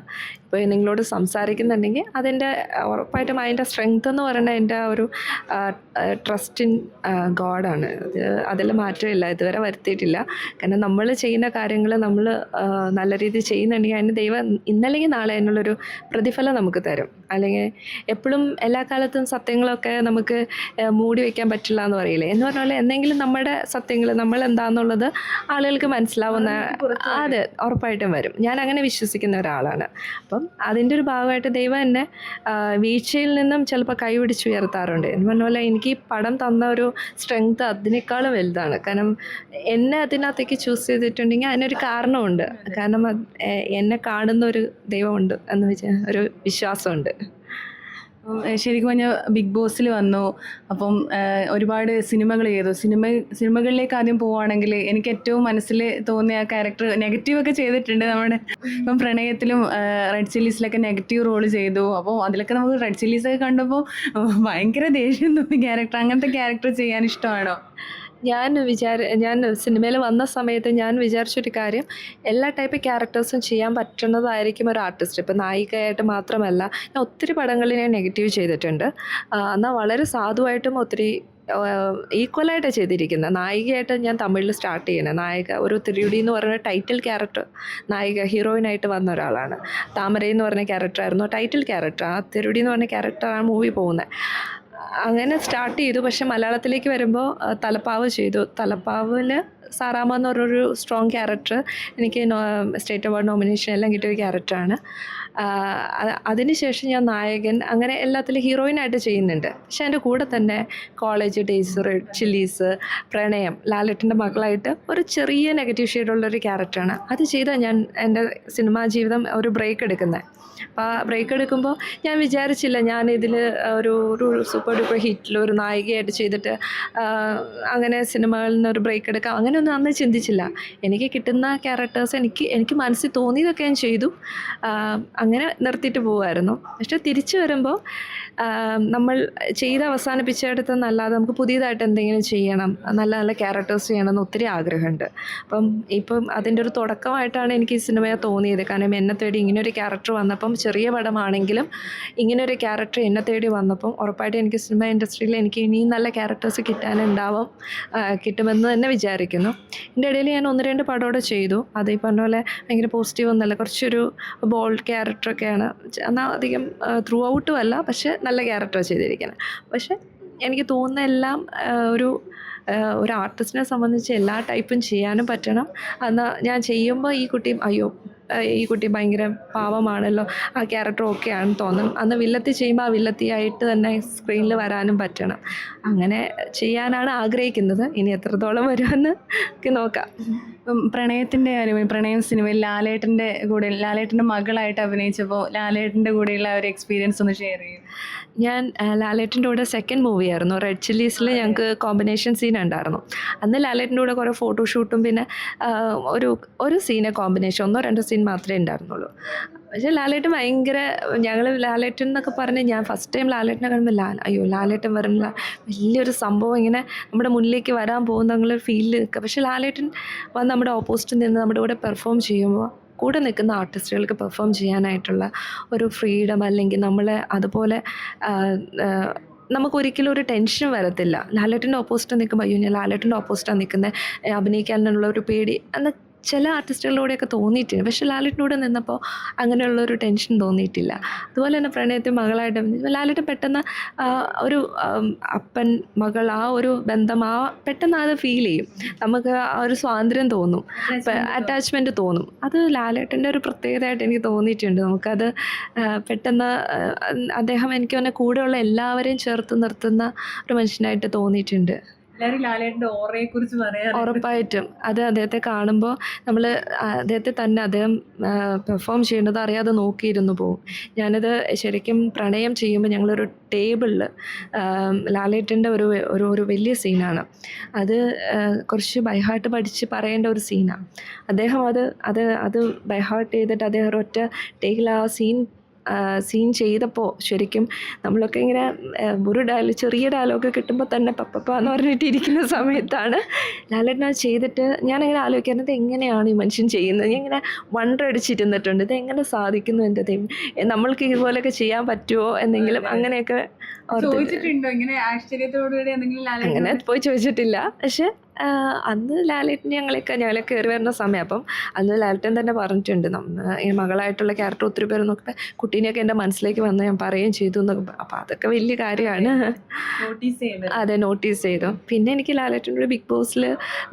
ഇപ്പോൾ നിങ്ങളോട് സംസാരിക്കുന്നുണ്ടെങ്കിൽ അതിന്റെ ഉറപ്പായിട്ടും അതിന്റെ സ്ട്രെങ്ത് എന്ന് പറയുന്നത് എന്റെ ആ ഒരു ട്രസ്റ്റ് ഇൻ ഗോഡാണ് അത് അതിൽ മാറ്റമില്ല ഇതുവരെ വരുത്തിയിട്ടില്ല. കാരണം നമ്മൾ ചെയ്യുന്ന കാര്യങ്ങൾ നമ്മൾ നല്ല രീതിയിൽ ചെയ്യുന്നുണ്ടെങ്കിൽ അതിന് ദൈവം ഇന്നല്ലെങ്കിൽ നാളെ അതിനുള്ളൊരു പ്രതിഫലം നമുക്ക് തരും. അല്ലെങ്കിൽ എപ്പോഴും എല്ലാ കാലത്തും സത്യങ്ങളൊക്കെ നമുക്ക് മൂടി വയ്ക്കാൻ പറ്റില്ല എന്ന് പറയില്ലേ? എന്ന് പറഞ്ഞാൽ എന്തെങ്കിലും നമ്മുടെ സത്യങ്ങൾ നമ്മൾ എന്താണെന്നുള്ളത് ആളുകൾക്ക് മനസ്സിലാവുന്ന അതെ ഉറപ്പായിട്ടും വരും. ഞാൻ അങ്ങനെ വിശ്വസിക്കുന്ന ഒരാളാണ്. അപ്പം അതിന്റെ ഒരു ഭാഗമായിട്ട് ദൈവം എന്നെ വീഴ്ചയിൽ നിന്നും ചിലപ്പോൾ കൈപിടിച്ച് ഉയർത്താറുണ്ട്. എന്ന് പറഞ്ഞ പോലെ എനിക്ക് ഈ പടം തന്ന ഒരു സ്ട്രെങ്ത് അതിനേക്കാളും വലുതാണ്. കാരണം എന്നെ അതിനകത്തേക്ക് ചൂസ് ചെയ്തിട്ടുണ്ടെങ്കിൽ അതിനൊരു കാരണമുണ്ട്. കാരണം എന്നെ കാണുന്ന ഒരു ദൈവമുണ്ട് എന്ന് വെച്ചാൽ ഒരു വിശ്വാസമുണ്ട്. ശരിക്കും പറഞ്ഞാൽ ബിഗ് ബോസിൽ വന്നു. അപ്പം ഒരുപാട് സിനിമകൾ ചെയ്തു. സിനിമ സിനിമകളിലേക്ക് ആദ്യം പോവുകയാണെങ്കിൽ എനിക്ക് ഏറ്റവും മനസ്സിൽ തോന്നിയ ആ ക്യാരക്ടർ നെഗറ്റീവ് ഒക്കെ ചെയ്തിട്ടുണ്ട് നമ്മുടെ ഇപ്പം പ്രണയത്തിലും റെഡ് ചില്ലീസിലൊക്കെ നെഗറ്റീവ് റോൾ ചെയ്തു. അപ്പോൾ അതിലൊക്കെ നമുക്ക് റെഡ് ചില്ലീസൊക്കെ കണ്ടപ്പോൾ ഭയങ്കര ദേഷ്യം തോന്നി ക്യാരക്ടർ. അങ്ങനത്തെ ക്യാരക്ടർ ചെയ്യാൻ ഇഷ്ടമാണോ? ഞാൻ വിചാര ഞാൻ സിനിമയിൽ വന്ന സമയത്ത് ഞാൻ വിചാരിച്ചൊരു കാര്യം എല്ലാ ടൈപ്പ് ക്യാരക്ടേഴ്സും ചെയ്യാൻ പറ്റുന്നതായിരിക്കും ഒരു ആർട്ടിസ്റ്റ് ഇപ്പോൾ നായികയായിട്ട് മാത്രമല്ല ഞാൻ ഒത്തിരി പടങ്ങളിൽ ഞാൻ നെഗറ്റീവ് ചെയ്തിട്ടുണ്ട്. എന്നാൽ വളരെ സാധുവായിട്ടും ഒത്തിരി ഈക്വലായിട്ടാണ് ചെയ്തിരിക്കുന്നത് നായികയായിട്ട് ഞാൻ തമിഴിൽ സ്റ്റാർട്ട് ചെയ്യുന്നത് നായിക ഒരു ത്രിയുടി എന്ന് പറയുന്ന ടൈറ്റിൽ ക്യാരക്ടർ നായിക ഹീറോയിനായിട്ട് വന്ന ഒരാളാണ്. താമര പറഞ്ഞ ക്യാരക്ടറായിരുന്നു ടൈറ്റിൽ ക്യാരക്ടർ ആ തിരുടി എന്ന് പറഞ്ഞ ക്യാരക്ടറാണ് മൂവി പോകുന്നത്. അങ്ങനെ സ്റ്റാർട്ട് ചെയ്തു. പക്ഷെ മലയാളത്തിലേക്ക് വരുമ്പോൾ തലപ്പാവ് ചെയ്തു. തലപ്പാവിൽ സാറാമ്മ എന്ന് പറഞ്ഞൊരു സ്ട്രോങ് ക്യാരക്ടർ എനിക്ക് സ്റ്റേറ്റ് അവാർഡ് നോമിനേഷൻ എല്ലാം കിട്ടിയ ഒരു ക്യാരക്ടറാണ് അതിനുശേഷം ഞാൻ നായകൻ അങ്ങനെ എല്ലാത്തിലും ഹീറോയിനായിട്ട് ചെയ്യുന്നുണ്ട്. പക്ഷെ എന്റെ കൂടെ തന്നെ കോളേജ് ഡേയ്സ് റെഡ് ചില്ലീസ് പ്രണയം ലാലട്ടിന്റെ മകളായിട്ട് ഒരു ചെറിയ നെഗറ്റീവ് ഷെയ്ഡുള്ളൊരു ക്യാരക്ടറാണ് അത് ചെയ്താൽ ഞാൻ എന്റെ സിനിമാ ജീവിതം ഒരു ബ്രേക്ക് എടുക്കുന്നത് അപ്പോൾ ബ്രേക്ക് എടുക്കുമ്പോൾ ഞാൻ വിചാരിച്ചില്ല ഞാൻ ഇതിൽ ഒരു ഒരു സൂപ്പർ ഡൂപ്പർ ഹിറ്റിൽ ഒരു നായികയായിട്ട് ചെയ്തിട്ട് അങ്ങനെ സിനിമകളിൽ നിന്ന് ഒരു ബ്രേക്ക് എടുക്കാം. അങ്ങനെയൊന്നും അന്ന് ചിന്തിച്ചില്ല. എനിക്ക് കിട്ടുന്ന ക്യാരക്ടേഴ്സ് എനിക്ക് എനിക്ക് മനസ്സിൽ തോന്നിയതൊക്കെ ഞാൻ ചെയ്തു. അങ്ങനെ നിർത്തിയിട്ട് പോകുമായിരുന്നു പക്ഷെ തിരിച്ചു വരുമ്പോൾ നമ്മൾ ചെയ്ത് അവസാനിപ്പിച്ചെടുത്ത് നല്ലാതെ നമുക്ക് പുതിയതായിട്ട് എന്തെങ്കിലും ചെയ്യണം നല്ല നല്ല ക്യാരക്ടേഴ്സ് ചെയ്യണമെന്ന് ഒത്തിരി ആഗ്രഹമുണ്ട്. അപ്പം ഇപ്പം അതിന്റെ ഒരു തുടക്കമായിട്ടാണ് എനിക്ക് ഈ സിനിമയെ തോന്നിയത്. കാരണം എന്നെ തേടി ഇങ്ങനൊരു ക്യാരക്ടർ വന്നപ്പം ചെറിയ പടമാണെങ്കിലും ഇങ്ങനൊരു ക്യാരക്ടർ എന്നെ തേടി വന്നപ്പം ഉറപ്പായിട്ടും എനിക്ക് സിനിമ ഇൻഡസ്ട്രിയിൽ എനിക്ക് ഇനിയും നല്ല ക്യാരക്ടേഴ്സ് കിട്ടാനുണ്ടാവും കിട്ടുമെന്ന് തന്നെ വിചാരിക്കുന്നു. ഇതിന്റെ ഇടയിൽ ഞാൻ ഒന്ന് രണ്ട് പടമോടെ ചെയ്തു. അത് പറഞ്ഞ പോലെ ഭയങ്കര പോസിറ്റീവ് ഒന്നല്ല കുറച്ചൊരു ബോൾഡ് ക്യാരക്ടറൊക്കെയാണ്. എന്നാൽ അധികം ത്രൂ ഔട്ടും അല്ല പക്ഷെ നല്ല ക്യാരക്ടറാണ് ചെയ്തിരിക്കുന്നത് പക്ഷെ എനിക്ക് തോന്നുന്ന എല്ലാം ഒരു ഒരു ആർട്ടിസ്റ്റിനെ സംബന്ധിച്ച് എല്ലാ ടൈപ്പും ചെയ്യാനും പറ്റണം. എന്നാൽ ഞാൻ ചെയ്യുമ്പോൾ ഈ കുട്ടിയും അയ്യോ ഈ കുട്ടി ഭയങ്കര പാവമാണല്ലോ ആ ക്യാരക്ടർ ഓക്കെ ആണെന്ന് തോന്നും അന്ന് വില്ലത്തി ചെയ്യുമ്പോൾ ആ വില്ലത്തിയായിട്ട് തന്നെ സ്ക്രീനിൽ വരാനും പറ്റണം. അങ്ങനെ ചെയ്യാനാണ് ആഗ്രഹിക്കുന്നത്. ഇനി എത്രത്തോളം വരുമെന്ന് നോക്കാം. പ്രണയത്തിന്റെ കാര്യം പ്രണയം സിനിമയിൽ ലാലേട്ടന്റെ കൂടെ ലാലേട്ടന്റെ മകളായിട്ട് അഭിനയിച്ചപ്പോൾ ലാലേട്ടന്റെ കൂടെയുള്ള ആ ഒരു എക്സ്പീരിയൻസ് ഒന്ന് ഷെയർ ചെയ്യും. ഞാൻ ലാലേട്ടന്റെ കൂടെ സെക്കൻഡ് മൂവി ആയിരുന്നു. റെഡ് ചില്ലീസിൽ ഞങ്ങൾക്ക് കോമ്പിനേഷൻ സീൻ ഉണ്ടായിരുന്നു. അന്ന് ലാലേട്ടന്റെ കൂടെ കുറേ ഫോട്ടോഷൂട്ടും പിന്നെ ഒരു ഒരു സീനെ കോമ്പിനേഷൻ ഒന്നോ രണ്ടോ സീൻ മാത്രമേ ഉണ്ടായിരുന്നുള്ളൂ. പക്ഷേ ലാലേട്ടൻ ഭയങ്കര ഞങ്ങൾ ലാലേട്ടൻ എന്നൊക്കെ പറഞ്ഞ് ഞാൻ ഫസ്റ്റ് ടൈം ലാലേട്ടനെ കാണുമ്പോൾ ലാൽ അയ്യോ ലാലേട്ടൻ വരുന്ന വലിയൊരു സംഭവം ഇങ്ങനെ നമ്മുടെ മുന്നിലേക്ക് വരാൻ പോകുന്ന ഫീൽ ഫീലിൽ നിൽക്കുക. പക്ഷേ ലാലേട്ടൻ വന്ന് നമ്മുടെ ഓപ്പോസിറ്റ് നിന്ന് നമ്മുടെ കൂടെ പെർഫോം ചെയ്യുമ്പോൾ കൂടെ നിൽക്കുന്ന ആർട്ടിസ്റ്റുകൾക്ക് പെർഫോം ചെയ്യാനായിട്ടുള്ള ഒരു ഫ്രീഡം അല്ലെങ്കിൽ നമ്മളെ അതുപോലെ നമുക്കൊരിക്കലും ഒരു ടെൻഷൻ വരത്തില്ല. ലാലേട്ടന്റെ ഓപ്പോസിറ്റ് നിൽക്കുമ്പോൾ അയ്യോ ഞാൻ ലാലേട്ടന്റെ ഓപ്പോസിറ്റാണ് നിൽക്കുന്നത്. അഭിനയിക്കാനുള്ള ഒരു പേടി എന്ന് ചില ആർട്ടിസ്റ്റുകളിലൂടെയൊക്കെ തോന്നിയിട്ടുണ്ട് പക്ഷെ ലാലിറ്റിനോട് നിന്നപ്പോൾ അങ്ങനെയുള്ള ഒരു ടെൻഷൻ തോന്നിയിട്ടില്ല. അതുപോലെ തന്നെ പ്രണയത്തെ മകളായിട്ട് ലാലിട്ട് പെട്ടെന്ന് ഒരു അപ്പൻ മകൾ ആ ഒരു ബന്ധം ആ പെട്ടെന്ന് അത് ഫീൽ ചെയ്യും. നമുക്ക് ആ ഒരു സ്വാതന്ത്ര്യം തോന്നും. അറ്റാച്ച്മെന്റ് തോന്നും. അത് ലാലേട്ടന്റെ ഒരു പ്രത്യേകതയായിട്ട് എനിക്ക് തോന്നിയിട്ടുണ്ട്. നമുക്കത് പെട്ടെന്ന് അദ്ദേഹം എനിക്ക് തന്നെ കൂടെയുള്ള എല്ലാവരെയും ചേർത്ത് നിർത്തുന്ന ഒരു മനുഷ്യനായിട്ട് തോന്നിയിട്ടുണ്ട്. ഓറയെ കുറിച്ച് പറയാറുണ്ട്. ഉറപ്പായിട്ടും. അത് അദ്ദേഹത്തെ കാണുമ്പോൾ നമ്മൾ അദ്ദേഹത്തെ തന്നെ അദ്ദേഹം പെർഫോം ചെയ്യേണ്ടത് അറിയാതെ നോക്കിയിരുന്നു പോകും ഞാനത് ശരിക്കും പ്രണയം ചെയ്യുമ്പോൾ ഞങ്ങളൊരു ടേബിളിൽ ലാലേട്ടന്റെ ഒരു ഒരു ഒരു വലിയ സീനാണ്. അത് കുറച്ച് ബൈഹാർട്ട് പഠിച്ച് പറയേണ്ട ഒരു സീനാണ് അദ്ദേഹം അത് അത് അത് ബൈഹാർട്ട് ചെയ്തിട്ട് അദ്ദേഹം ഒറ്റ ടേക്കിൽ ആ സീൻ സീൻ ചെയ്തപ്പോൾ ശരിക്കും നമ്മളൊക്കെ ഇങ്ങനെ ഒരു ഡയലോ ചെറിയ ഡയലോഗ് കിട്ടുമ്പോൾ തന്നെ പപ്പപ്പ എന്ന് പറഞ്ഞിട്ട് ഇരിക്കുന്ന സമയത്താണ് ലാലേട്ടൻ അത് ചെയ്തിട്ട് ഞാനിങ്ങനെ ആലോചിക്കുന്നത് എങ്ങനെയാണ് ഈ മനുഷ്യൻ ചെയ്യുന്നത്? ഞാൻ ഇങ്ങനെ വണ്ടടിച്ചിരുന്നിട്ടുണ്ട് ഇതെങ്ങനെ ഇത് എങ്ങനെ സാധിക്കുന്നു എന്റെ ദൈവം? നമ്മൾക്ക് ഇതുപോലെയൊക്കെ ചെയ്യാൻ പറ്റുമോ എന്തെങ്കിലും അങ്ങനെയൊക്കെ ഓർത്ത് ചോദിച്ചിട്ടുണ്ടോ? ഇങ്ങനെ ആശ്ചര്യത്തോടുകൂടി എന്തെങ്കിലും അങ്ങനെ പോയി ചോദിച്ചിട്ടില്ല. പക്ഷെ അന്ന് ലാലേട്ടൻ ഞങ്ങളൊക്കെ ഞങ്ങളെ കയറി വരുന്ന സമയം അപ്പം അന്ന് ലാലേട്ടൻ തന്നെ പറഞ്ഞിട്ടുണ്ട് നമ്മൾ ഈ മകളായിട്ടുള്ള ക്യാരക്ടർ ഒത്തിരി പേര് നോക്കുമ്പോൾ കുട്ടീനെയൊക്കെ എന്റെ മനസ്സിലേക്ക് വന്ന് ഞാൻ പറയുകയും ചെയ്തു എന്നൊക്കെ അപ്പം അപ്പോൾ അതൊക്കെ വലിയ കാര്യമാണ്. അതെ നോട്ടീസ് ചെയ്തു. പിന്നെ എനിക്ക് ലാലേട്ടന്റെ ബിഗ് ബോസിൽ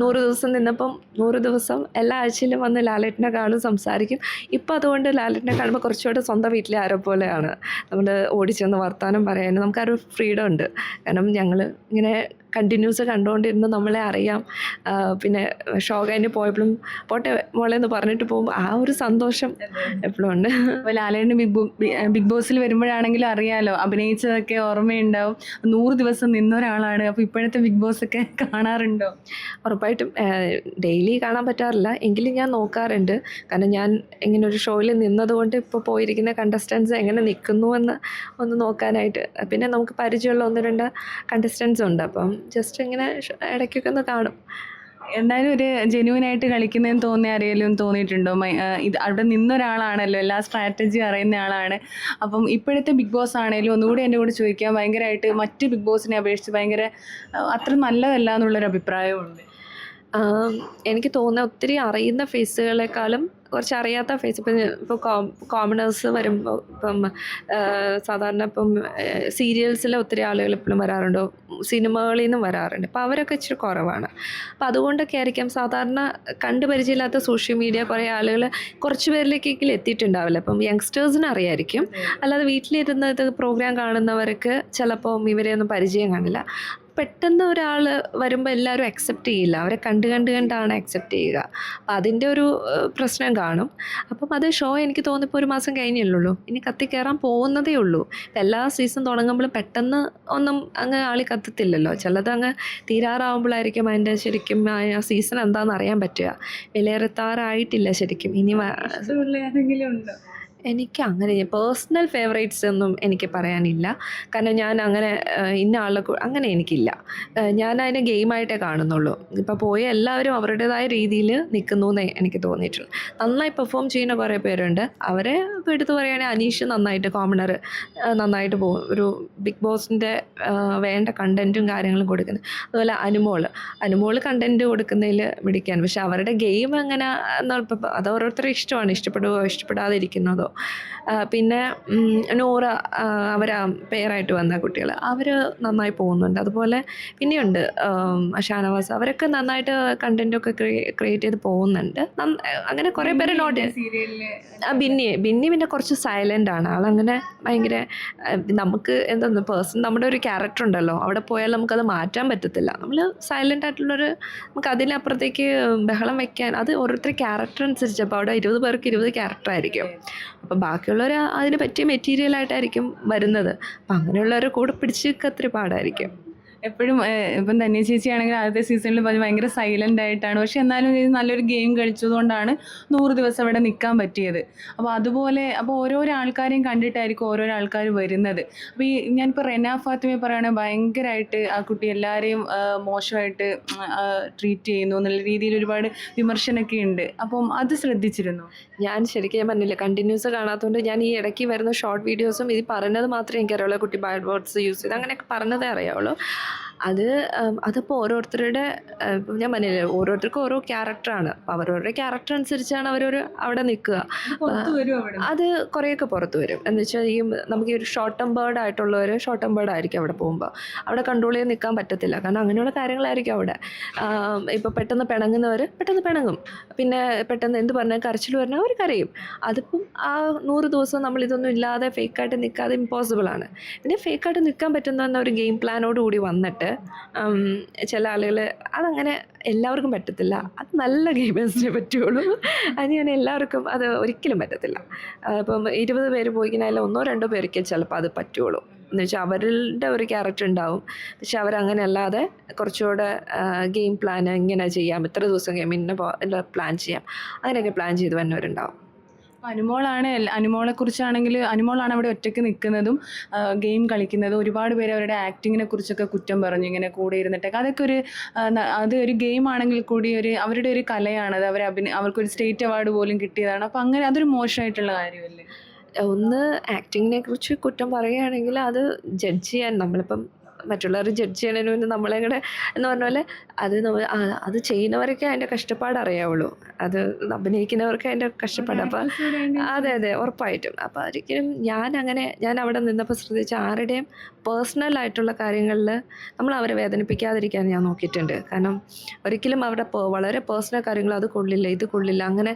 നൂറ് ദിവസം നിന്നപ്പം നൂറ് ദിവസം എല്ലാ ആഴ്ചയിലും വന്ന് ലാലേട്ടനെ കാണും സംസാരിക്കും. ഇപ്പോൾ അതുകൊണ്ട് ലാലേട്ടനെ കാണുമ്പോൾ കുറച്ചുകൂടെ സ്വന്തം വീട്ടിലെ ആരോ പോലെയാണ്. നമ്മൾ ഓടിച്ചെന്ന് വർത്തമാനം പറയാനും നമുക്കൊരു ഫ്രീഡം ഉണ്ട്. കാരണം ഞങ്ങൾ ഇങ്ങനെ കണ്ടിന്യൂസ് കണ്ടുകൊണ്ടിരുന്ന് നമ്മളെ അറിയാം. പിന്നെ ഷോ കഴിഞ്ഞ് പോയപ്പോഴും പോട്ടെ മോളെ എന്ന് പറഞ്ഞിട്ട് പോകുമ്പോൾ ആ ഒരു സന്തോഷം എപ്പോഴും ഉണ്ട്. അപ്പോൾ ലാലേണ് ബിഗ് ബോ ബിഗ് ബോസിൽ വരുമ്പോഴാണെങ്കിലും അറിയാലോ അഭിനയിച്ചതൊക്കെ ഓർമ്മയുണ്ടാവും. നൂറ് ദിവസം നിന്ന ഒരാളാണ്. അപ്പോൾ ഇപ്പോഴത്തെ ബിഗ് ബോസ് ഒക്കെ കാണാറുണ്ടോ? ഉറപ്പായിട്ടും ഡെയിലി കാണാൻ പറ്റാറില്ല. എങ്കിലും ഞാൻ നോക്കാറുണ്ട്. കാരണം ഞാൻ ഇങ്ങനെ ഒരു ഷോയിൽ നിന്നതുകൊണ്ട് ഇപ്പോൾ പോയിരിക്കുന്ന കണ്ടസ്റ്റൻസ് എങ്ങനെ നിൽക്കുന്നു എന്ന് ഒന്ന് നോക്കാനായിട്ട്. പിന്നെ നമുക്ക് പരിചയമുള്ള ഒന്ന് രണ്ട് കണ്ടസ്റ്റൻസ് ഉണ്ട്. അപ്പം ജസ്റ്റ് ഇങ്ങനെ ഇടയ്ക്കൊക്കെ ഒന്ന് കാണും. എന്തായാലും ഒരു ജെന്യൂൻ ആയിട്ട് കളിക്കുന്നതെന്ന് തോന്നിയ ആരെങ്കിലും തോന്നിയിട്ടുണ്ടോ? ഇത് അവിടെ നിന്നൊരാളാണല്ലോ എല്ലാ സ്ട്രാറ്റജി അറിയുന്ന ആളാണ്. അപ്പം ഇപ്പോഴത്തെ ബിഗ് ബോസ് ആണെങ്കിലും ഒന്നുകൂടി എന്റെ കൂടെ ചോദിക്കാം. ഭയങ്കരമായിട്ട് മറ്റ് ബിഗ് ബോസിനെ അപേക്ഷിച്ച് ഭയങ്കര അത്ര നല്ലതല്ല എന്നുള്ളൊരു അഭിപ്രായമുണ്ട് എനിക്ക് തോന്നുന്ന ഒത്തിരി അറിയുന്ന ഫേസുകളെക്കാളും കുറച്ച് അറിയാത്ത ഫേസ് ഇപ്പം ഇപ്പോൾ കോമണേഴ്സ് വരുമ്പോൾ ഇപ്പം സാധാരണ ഇപ്പം സീരിയൽസിലെ ഒത്തിരി ആളുകൾ ഇപ്പോഴും വരാറുണ്ട്. സിനിമകളിൽ നിന്നും വരാറുണ്ട്. അപ്പോൾ അവരൊക്കെ ഇച്ചിരി കുറവാണ്. അപ്പോൾ അതുകൊണ്ടൊക്കെ ആയിരിക്കാം സാധാരണ കണ്ടു പരിചയമില്ലാത്ത സോഷ്യൽ മീഡിയ കുറേ ആളുകൾ കുറച്ച് പേരിലേക്കെങ്കിലും എത്തിയിട്ടുണ്ടാവില്ല. അപ്പം യങ്സ്റ്റേഴ്സിന് അറിയായിരിക്കും. അല്ലാതെ വീട്ടിലിരുന്ന് ഇത് പ്രോഗ്രാം കാണുന്നവർക്ക് ചിലപ്പം ഇവരെയൊന്നും പരിചയം കാണില്ല. പെട്ടെന്ന് ഒരാൾ വരുമ്പോൾ എല്ലാവരും അക്സെപ്റ്റ് ചെയ്യില്ല. അവരെ കണ്ട് കണ്ട് കണ്ടാണ് അക്സെപ്റ്റ് ചെയ്യുക. അപ്പം അതിന്റെ ഒരു പ്രശ്നം കാണും. അപ്പം അത് ഷോ എനിക്ക് തോന്നിപ്പോൾ ഒരു മാസം കഴിഞ്ഞല്ലേ ഇനി കത്തി കയറാൻ പോകുന്നതേ ഉള്ളൂ. എല്ലാ സീസൺ തുടങ്ങുമ്പോഴും പെട്ടെന്ന് ഒന്നും അങ്ങ് ആളി കത്തത്തില്ലല്ലോ. ചിലത് അങ്ങ് തീരാറാവുമ്പോഴായിരിക്കും അതിന്റെ ശരിക്കും ആ സീസൺ എന്താണെന്ന് അറിയാൻ പറ്റുക. വിലയിരുത്താറായിട്ടില്ല ശരിക്കും. ഇനി ഉണ്ടോ? എനിക്ക് അങ്ങനെ പേഴ്സണൽ ഫേവറേറ്റ്സ് ഒന്നും എനിക്ക് പറയാനില്ല. കാരണം ഞാൻ അങ്ങനെ ഇന്ന ആളെ അങ്ങനെ എനിക്കില്ല. ഞാൻ അതിനെ ഗെയിമായിട്ടേ കാണുന്നുള്ളൂ. ഇപ്പോൾ പോയ എല്ലാവരും അവരുടേതായ രീതിയിൽ നിൽക്കുന്നു എന്നേ എനിക്ക് തോന്നിയിട്ടുള്ളൂ നന്നായി പെർഫോം ചെയ്യുന്ന കുറേ പേരുണ്ട്. അവരെ ഇപ്പോൾ എടുത്തു പറയുകയാണെങ്കിൽ അനീഷ് നന്നായിട്ട് കോമണർ നന്നായിട്ട് പോകും ഒരു ബിഗ് ബോസിന്റെ വേണ്ട കണ്ടന്റും കാര്യങ്ങളും കൊടുക്കുന്നത് അതുപോലെ അനുമോൾ അനുമോൾ കണ്ടന്റ് കൊടുക്കുന്നതിൽ മിടിക്കാൻ പക്ഷെ അവരുടെ ഗെയിം എങ്ങനെ എന്നാൽ അത് ഓരോരുത്തരുടെ ഇഷ്ടമാണ്. ഇഷ്ടപ്പെടുകയോ ഇഷ്ടപ്പെടാതിരിക്കുന്നതോ. പിന്നെ നൂറ് അവരാ പേരായിട്ട് വന്ന കുട്ടികൾ അവർ നന്നായി പോകുന്നുണ്ട്. അതുപോലെ പിന്നെയുണ്ട് ഷാനവാസ്. അവരൊക്കെ നന്നായിട്ട് കണ്ടന്റൊക്കെ ക്രിയേറ്റ് ചെയ്ത് പോകുന്നുണ്ട്. അങ്ങനെ കുറേ പേര് നോട്ട് ബിന്നി ബിന്നി പിന്നെ കുറച്ച് സൈലന്റ് ആണ്. ആളങ്ങനെ ഭയങ്കര നമുക്ക് എന്തെന്ന് പേഴ്സൺ നമ്മുടെ ഒരു ക്യാരക്ടർ ഉണ്ടല്ലോ. അവിടെ പോയാൽ നമുക്കത് മാറ്റാൻ പറ്റത്തില്ല. നമ്മൾ സൈലന്റ് ആയിട്ടുള്ളൊരു നമുക്ക് അതിനപ്പുറത്തേക്ക് ബഹളം വെക്കാൻ അത് ഓരോരുത്തർ ക്യാരക്ടർ അനുസരിച്ച്. അപ്പോൾ അവിടെ ഇരുപത് പേർക്ക് ഇരുപത് ക്യാരക്ടർ ആയിരിക്കും. അപ്പോൾ ബാക്കിയുള്ളവർ അതിന് പറ്റിയ മെറ്റീരിയലായിട്ടായിരിക്കും വരുന്നത്. അപ്പം അങ്ങനെയുള്ളവരെ കൂടെ പിടിച്ച് നിൽക്കുക പാടായിരിക്കും എപ്പോഴും ഇപ്പം തന്നെ ചേച്ചി ആണെങ്കിൽ ആദ്യത്തെ സീസണിൽ ഭയങ്കര സൈലന്റ് ആയിട്ടാണ്. പക്ഷെ എന്നാലും നല്ലൊരു ഗെയിം കളിച്ചതുകൊണ്ടാണ് നൂറ് ദിവസം അവിടെ നിൽക്കാൻ പറ്റിയത്. അപ്പോൾ അതുപോലെ അപ്പോൾ ഓരോരോ ആൾക്കാരെയും കണ്ടിട്ടായിരിക്കും ഓരോരോ ആൾക്കാർ വരുന്നത്. അപ്പോൾ ഈ ഞാനിപ്പോൾ റെന ഫാത്തിമയെ പറയുകയാണെങ്കിൽ ഭയങ്കരമായിട്ട് ആ കുട്ടി എല്ലാവരെയും മോശമായിട്ട് ട്രീറ്റ് ചെയ്യുന്നു എന്നുള്ള രീതിയിൽ ഒരുപാട് വിമർശനമൊക്കെ ഉണ്ട്. അപ്പം അത് ശ്രദ്ധിച്ചിരുന്നു? ഞാൻ ശരിക്കും ഞാൻ പറഞ്ഞില്ല കണ്ടിന്യൂസ് കാണാത്തതുകൊണ്ട് ഞാൻ ഈ ഇടയ്ക്ക് വരുന്ന ഷോർട്ട് വീഡിയോസും ഇത് പറഞ്ഞത് മാത്രമേ എനിക്കറിയുള്ളൂ. കുട്ടി ബാഡ് വേർഡ്സ് യൂസ് ചെയ്ത് അങ്ങനെയൊക്കെ പറഞ്ഞതേ അറിയാവുള്ളൂ. അത് അതിപ്പോൾ ഓരോരുത്തരുടെ ഞാൻ പറഞ്ഞില്ലേ ഓരോരുത്തർക്കും ഓരോ ക്യാരക്ടറാണ്. അപ്പോൾ അവരവരുടെ ക്യാരക്ടർ അനുസരിച്ചാണ് അവരൊരു അവിടെ നിൽക്കുക. അത് കുറേയൊക്കെ പുറത്ത് വരും. എന്ന് വെച്ചാൽ ഈ നമുക്ക് ഈ ഒരു ഷോർട്ട് ടേം ബേർഡ് ആയിട്ടുള്ളവർ ഷോർട്ട് ടേം ബേർഡ് ആയിരിക്കും അവിടെ പോകുമ്പോൾ അവിടെ കൺട്രോൾ ചെയ്ത് നിൽക്കാൻ പറ്റത്തില്ല. കാരണം അങ്ങനെയുള്ള കാര്യങ്ങളായിരിക്കും അവിടെ. ഇപ്പോൾ പെട്ടെന്ന് പിണങ്ങുന്നവർ പെട്ടെന്ന് പിണങ്ങും. പിന്നെ പെട്ടെന്ന് എന്ത് പറഞ്ഞാൽ കരച്ചിൽ പറഞ്ഞാൽ അവർ കരയും. അതിപ്പം ആ നൂറ് ദിവസം നമ്മൾ ഇതൊന്നും ഇല്ലാതെ ഫേക്കായിട്ട് നിൽക്കാതെ ഇമ്പോസിബിൾ ആണ്. പിന്നെ ഫേക്കായിട്ട് നിൽക്കാൻ പറ്റുന്ന ഒരു ഗെയിം പ്ലാനോട് കൂടി വന്നിട്ട് ചില ആളുകൾ അതങ്ങനെ എല്ലാവർക്കും പറ്റത്തില്ല. അത് നല്ല ഗെയിമേഴ്സിനെ പറ്റുള്ളൂ. അത് ഞാൻ എല്ലാവർക്കും അത് ഒരിക്കലും പറ്റത്തില്ല. അപ്പം ഇരുപത് പേര് പോയി ഒന്നോ രണ്ടോ പേർക്ക് ചിലപ്പോൾ അത് പറ്റുള്ളൂ. എന്ന് വെച്ചാൽ അവരുടെ ഒരു ക്യാരക്ടർ ഉണ്ടാവും. പക്ഷെ അവരങ്ങനെ അല്ലാതെ കുറച്ചുകൂടെ ഗെയിം പ്ലാൻ ഇങ്ങനെ ചെയ്യാം. ഇത്ര ദിവസം ഗെയിം ഇന്ന പ്ലാൻ ചെയ്യാം. അങ്ങനെയൊക്കെ പ്ലാൻ ചെയ്ത് വന്നവരുണ്ടാവും. അനുമോളാണ് അനുമോളെ കുറിച്ചാണെങ്കിൽ അനുമോളാണ് അവിടെ ഒറ്റയ്ക്ക് നിൽക്കുന്നതും ഗെയിം കളിക്കുന്നതും ഒരുപാട് പേര് അവരുടെ ആക്ടിങ്ങിനെ കുറിച്ചൊക്കെ കുറ്റം പറഞ്ഞു ഇങ്ങനെ കൂടെ ഇരുന്നിട്ടൊക്കെ. അതൊക്കെ ഒരു അത് ഒരു ഗെയിം ആണെങ്കിൽ കൂടി ഒരു അവരുടെ ഒരു കലയാണ്. അവർ അഭിനയ അവർക്കൊരു സ്റ്റേറ്റ് അവാർഡ് പോലും കിട്ടിയതാണ്. അപ്പം അങ്ങനെ അതൊരു മോശമായിട്ടുള്ള കാര്യമല്ലേ? ഒന്ന് ആക്ടിങ്ങിനെ കുറിച്ച് കുറ്റം പറയുകയാണെങ്കിൽ അത് ജഡ്ജ് ചെയ്യാൻ നമ്മളിപ്പം മറ്റുള്ളവർ ജഡ്ജ് ചെയ്യണതിന് മുന്നേ നമ്മളെ കൂടെ എന്ന് പറഞ്ഞ പോലെ അത് നമ്മൾ അത് ചെയ്യുന്നവരൊക്കെ അതിന്റെ കഷ്ടപ്പാട് അറിയാവുള്ളൂ. അത് അഭിനയിക്കുന്നവർക്ക് അതിന്റെ കഷ്ടപ്പാട്. അപ്പം അതെ അതെ ഉറപ്പായിട്ടും. അപ്പോൾ ഒരിക്കലും ഞാൻ അങ്ങനെ ഞാൻ അവിടെ നിന്നപ്പോൾ ശ്രദ്ധിച്ച ആരുടെയും പേഴ്സണൽ ആയിട്ടുള്ള കാര്യങ്ങളിൽ നമ്മൾ അവരെ വേദനിപ്പിക്കാതിരിക്കാൻ ഞാൻ നോക്കിയിട്ടുണ്ട്. കാരണം ഒരിക്കലും അവരുടെ വളരെ പേഴ്സണൽ കാര്യങ്ങൾ അത് കൊള്ളില്ല ഇത് കൊള്ളില്ല അങ്ങനെ